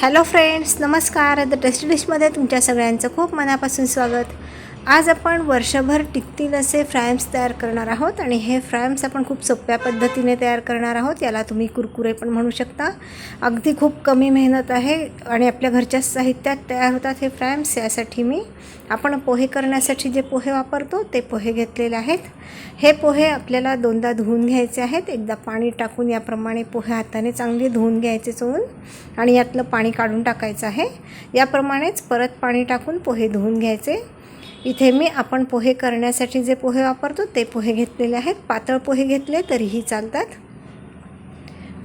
Hello friends नमस्कार. The tasty डिशमध्ये तुमच्या सगळ्यांचं खूप मनापासून स्वागत. आज आपण वर्षभर टिकतील असे फ्रायम्स तयार करणार आहोत आणि हे फ्रायम्स आपण खूप सोप्या पद्धतीने तयार करणार आहोत. याला तुम्ही कुरकुरे पण म्हणू शकता. अगदी खूप कमी मेहनत आहे आणि आपल्या घरच्या साहित्यात तयार होतात हे फ्रायम्स यासाठी मी आपण पोहे करण्यासाठी जे पोहे वापरतो ते पोहे घेतलेले आहेत. हे पोहे आपल्याला दोनदा धुवून घ्यायचे आहेत. एकदा पाणी टाकून याप्रमाणे पोहे हाताने चांगले धुवून घ्यायचे चोळून आणि यातलं पाणी काढून टाकायचं आहे. याप्रमाणेच परत पाणी टाकून पोहे धुवून घ्यायचे. इथे मी आपण पोहे करण्यासाठी जे पोहे वापरतो ते पोहे घेतलेले आहेत. पातळ पोहे घेतले तरीही चालतात.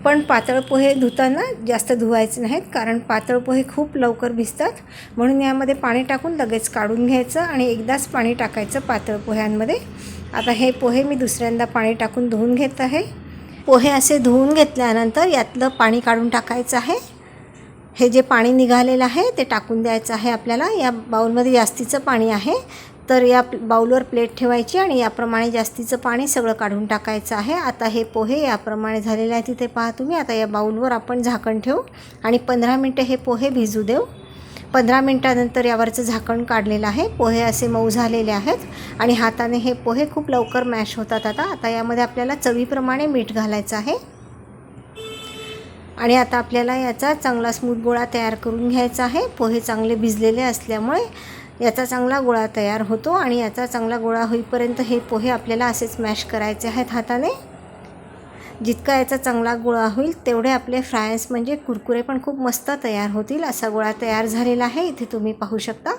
पण पातळ पोहे धुताना जास्त धुवायचे नाहीत कारण पातळ पोहे खूप लवकर भिजतात. म्हणून यामध्ये पाणी टाकून लगेच काढून घ्यायचं आणि एकदाच पाणी टाकायचं पातळ पोह्यांमध्ये. आता हे पोहे मी दुसऱ्यांदा पाणी टाकून धुवून घेत आहे. पोहे असे धुवून घेतल्यानंतर यातलं पाणी काढून टाकायचं आहे. हे जे पाणी निघालेलं आहे ते टाकून द्यायचं आहे आपल्याला. या बाऊलमध्ये जास्तीचं पाणी आहे. तर या बाऊलवर प्लेट ठेवायची आणि याप्रमाणे जास्तीचं पाणी सगळं काढून टाकायचं आहे. आता हे पोहे याप्रमाणे झालेले आहे. तिथे पहा तुम्ही. आता या बाऊलवर आपण झाकण ठेवू आणि पंधरा मिनटं हे पोहे भिजू देऊ. पंधरा मिनटानंतर यावरचं झाकण काढलेलं आहे. पोहे असे मऊ झालेले आहेत आणि हाताने हे पोहे खूप लवकर मॅश होतात आता. आता यामध्ये आपल्याला चवीप्रमाणे मीठ घालायचं आहे. आणि आता आपल्याला याचा चांगला स्मूथ गोळा तयार करून घ्यायचा आहे. पोहे चांगले भिजलेले असल्यामुळे याचा चांगला गोळा तयार होतो आणि याचा चांगला गोळा होईपर्यंत हे पोहे आपल्याला असेच मॅश करायचे आहेत हाताने. जितका याचा चांगला गोळा होईल तेवढे आपले फ्रायन्स म्हणजे कुरकुरे पण खूप मस्त तयार होतील. असा गोळा तयार झालेला आहे. इथे तुम्ही पाहू शकता.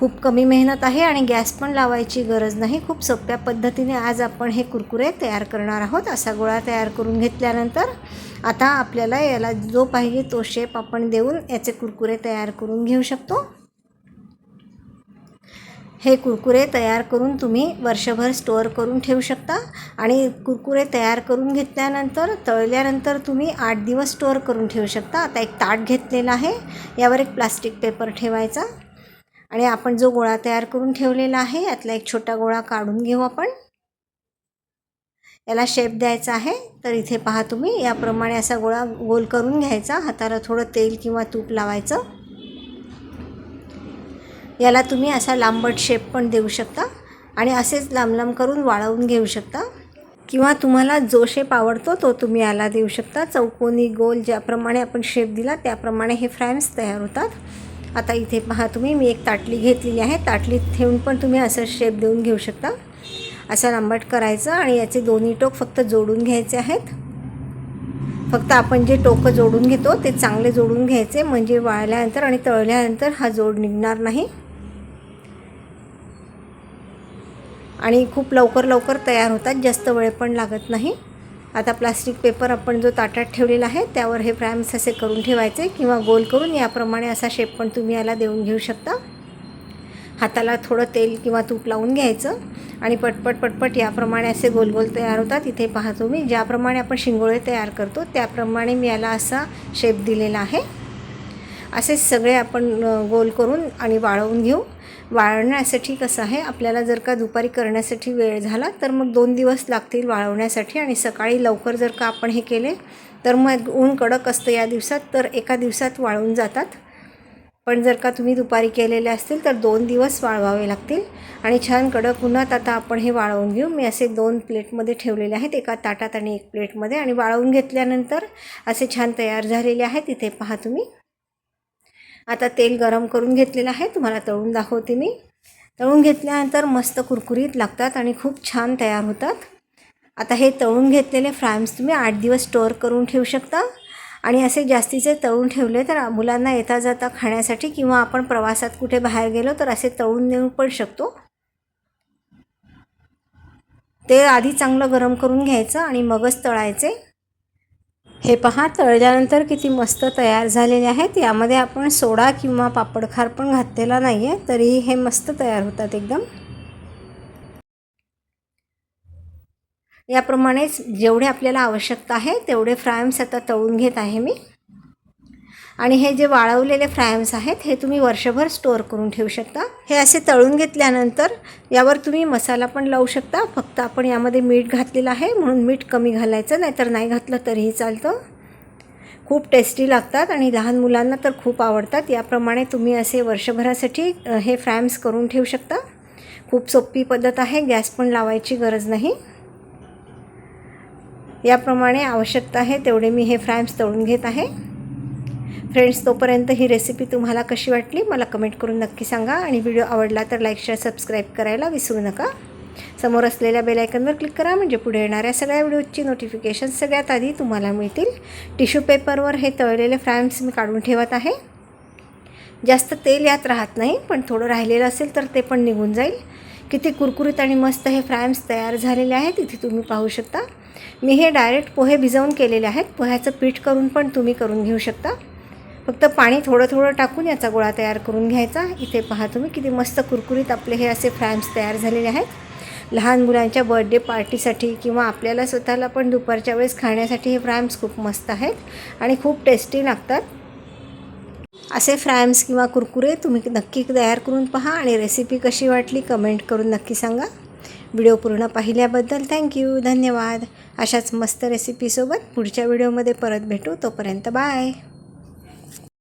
खूप कमी मेहनत आहे आणि गॅस पण लावायची गरज नाही. खूप सोप्या पद्धतीने आज आपण हे कुरकुरे तयार करणार आहोत. असा गोळा तयार करून घेतल्यानंतर आता आपल्याला याला जो पाहिजे तो शेप आपण देऊन याचे कुरकुरे तयार करून घेऊ शकतो. हे कुरकुरे तयार करून तुम्ही वर्षभर स्टोअर करून ठेवू शकता आणि कुरकुरे तयार करून घेतल्यानंतर तळल्यानंतर तुम्ही आठ दिवस स्टोअर करून ठेवू शकता. आता एक ताट घेतलेला आहे. यावर एक प्लास्टिक पेपर ठेवायचा. आणि आपण जो गोळा तयार करून ठेवलेला आहे यातला एक छोटा गोळा काढून घेऊ आपण. याला शेप द्यायचा आहे तर इथे पहा तुम्ही याप्रमाणे असा गोळा गोल करून घ्यायचा. हाताला थोडं तेल किंवा तूप लावायचं. याला तुम्ही असा लांबट शेप पण देऊ शकता आणि असेच लांब लांब करून वाळवून घेऊ शकता. किंवा तुम्हाला जो शेप आवडतो तो तुम्ही याला देऊ शकता. चौकोनी गोल ज्याप्रमाणे आपण शेप दिला त्याप्रमाणे हे फ्रॅम्स तयार होतात. आता इथे पहा तुम्ही मी एक ताटली घेतलेली आहे. ताटलीत ठेवून पण तुम्ही असं शेप देऊन घेऊ शकता. असं लांबट करायचं आणि याचे दोन्ही टोक फक्त जोडून घ्यायचे आहेत. फक्त आपण जे टोकं जोडून घेतो ते चांगले जोडून घ्यायचे म्हणजे वाळल्यानंतर आणि तळल्यानंतर हा जोड निघणार नाही. आणि खूप लवकर लवकर तयार होतात जास्त वेळ पण लागत नाही. आता प्लास्टिक पेपर आपण जो ताटात ठेवलेला आहे त्यावर हे फ्रॅम्स असे करून ठेवायचे किंवा गोल करून याप्रमाणे असा शेप पण तुम्ही याला देऊन घेऊ शकता. हाताला थोडं तेल किंवा तूप लावून घ्यायचं आणि पटपट पटपट याप्रमाणे असे गोल गोल तयार होतात. इथे पाहतो मी ज्याप्रमाणे आपण शिंगोळे तयार करतो त्याप्रमाणे मी याला असा शेप दिलेला आहे. असेच सगळे आपण गोल करून आणि वाळवून घेऊ. वाळवण्यासाठी कसं आहे आपल्याला जर का दुपारी करण्यासाठी वेळ झाला तर मग दोन दिवस लागतील वाळवण्यासाठी आणि सकाळी लवकर जर का आपण हे केले तर मग ऊन कडक असतं या दिवसात तर एका दिवसात वाळून जातात. पण जर का तुम्ही दुपारी केलेले असतील तर दोन दिवस वाळवावे लागतील. आणि छान कडक उन्हात आता आपण हे वाळवून घेऊ. मी असे दोन प्लेटमध्ये ठेवलेले आहेत एका ताटात आणि एक प्लेटमध्ये. आणि वाळवून घेतल्यानंतर असे छान तयार झालेले आहेत इथे पहा तुम्ही. आता तेल गरम करून घेतलेलं आहे तुम्हाला तळून दाखवते मी. तळून घेतल्यानंतर मस्त कुरकुरीत लागतात आणि खूप छान तयार होतात. आता हे तळून घेतलेले फ्रायम्स तुम्ही आठ दिवस स्टोअर करून ठेवू शकता. आणि असे जास्तीचे तळून ठेवले तर मुलांना येता जाता खाण्यासाठी किंवा आपण प्रवासात कुठे बाहेर गेलो तर असे तळून नेऊ पण शकतो. ते आधी चांगलं गरम करून घ्यायचं आणि मगच तळायचे. हे पहा तळल्यानंतर किती मस्त तयार झालेले आहेत. यामध्ये आपण सोडा किंवा पापडखार पण घातलेला नाही आहे तरीही हे मस्त तयार होतात एकदम. याप्रमाणेच जेवढे आपल्याला आवश्यकता आहे तेवढे फ्रायम्स आता तळून घेत आहे मी. आणि हे जे वाळवलेले फ्रायम्स आहेत हे तुम्ही वर्षभर स्टोअर करून ठेवू शकता. हे असे तळून घेतल्यानंतर यावर तुम्ही मसाला पण लावू शकता. फक्त आपण यामध्ये मीठ घातलेलं आहे म्हणून मीठ कमी घालायचं नाहीतर नाही घातलं तरीही चालतं. खूप टेस्टी लागतात आणि लहान मुलांना तर खूप आवडतात. याप्रमाणे तुम्ही असे वर्षभरासाठी हे फ्रॅम्स करून ठेवू शकता. खूप सोपी पद्धत आहे गॅस पण लावायची गरज नाही. याप्रमाणे आवश्यकता आहे तेवढे मी हे फ्रॅम्स तळून घेत आहे. फ्रेंड्स तोपर्यंत ही रेसिपी तुम्हाला कशी वाटली मला कमेंट करून नक्की सांगा. आणि व्हिडिओ आवडला तर लाईक शेअर सबस्क्राईब करायला विसरू नका. समोर असलेल्या बेलायकनवर क्लिक करा म्हणजे पुढे येणाऱ्या सगळ्या व्हिडिओची नोटिफिकेशन सगळ्यात आधी तुम्हाला मिळतील. टिश्यू पेपरवर हे तळलेले फ्रॅम्स मी काढून ठेवत आहे. जास्त तेल यात राहत नाही पण थोडं राहिलेलं असेल तर ते पण निघून जाईल. किती कुरकुरीत आणि मस्त हे फ्रॅम्स तयार झालेले आहेत इथे तुम्ही पाहू शकता. मी हे डायरेक्ट पोहे भिजवून केलेले आहेत. पोह्याचं पीठ करून पण तुम्ही करून घेऊ शकता. फक्त पाणी थोडं थोडं टाकून याचा गोळा तयार करून घ्यायचा. इथे पहा तुम्ही किती मस्त कुरकुरीत आपले हे असे फ्रॅम्स तयार झालेले आहेत. लहान मुलांच्या बर्थडे पार्टीसाठी किंवा आपल्याला स्वतःला पण दुपारच्या वेळेस खाण्यासाठी हे फ्रॅम्स खूप मस्त आहेत आणि खूप टेस्टी लागतात. असे फ्रॅम्स किंवा कुरकुरे तुम्ही नक्की तयार करून पहा आणि रेसिपी कशी वाटली कमेंट करून नक्की सांगा. व्हिडिओ पूर्ण पाहिल्याबद्दल थँक्यू धन्यवाद. अशाच मस्त रेसिपीसोबत पुढच्या व्हिडिओमध्ये परत भेटू. तोपर्यंत बाय.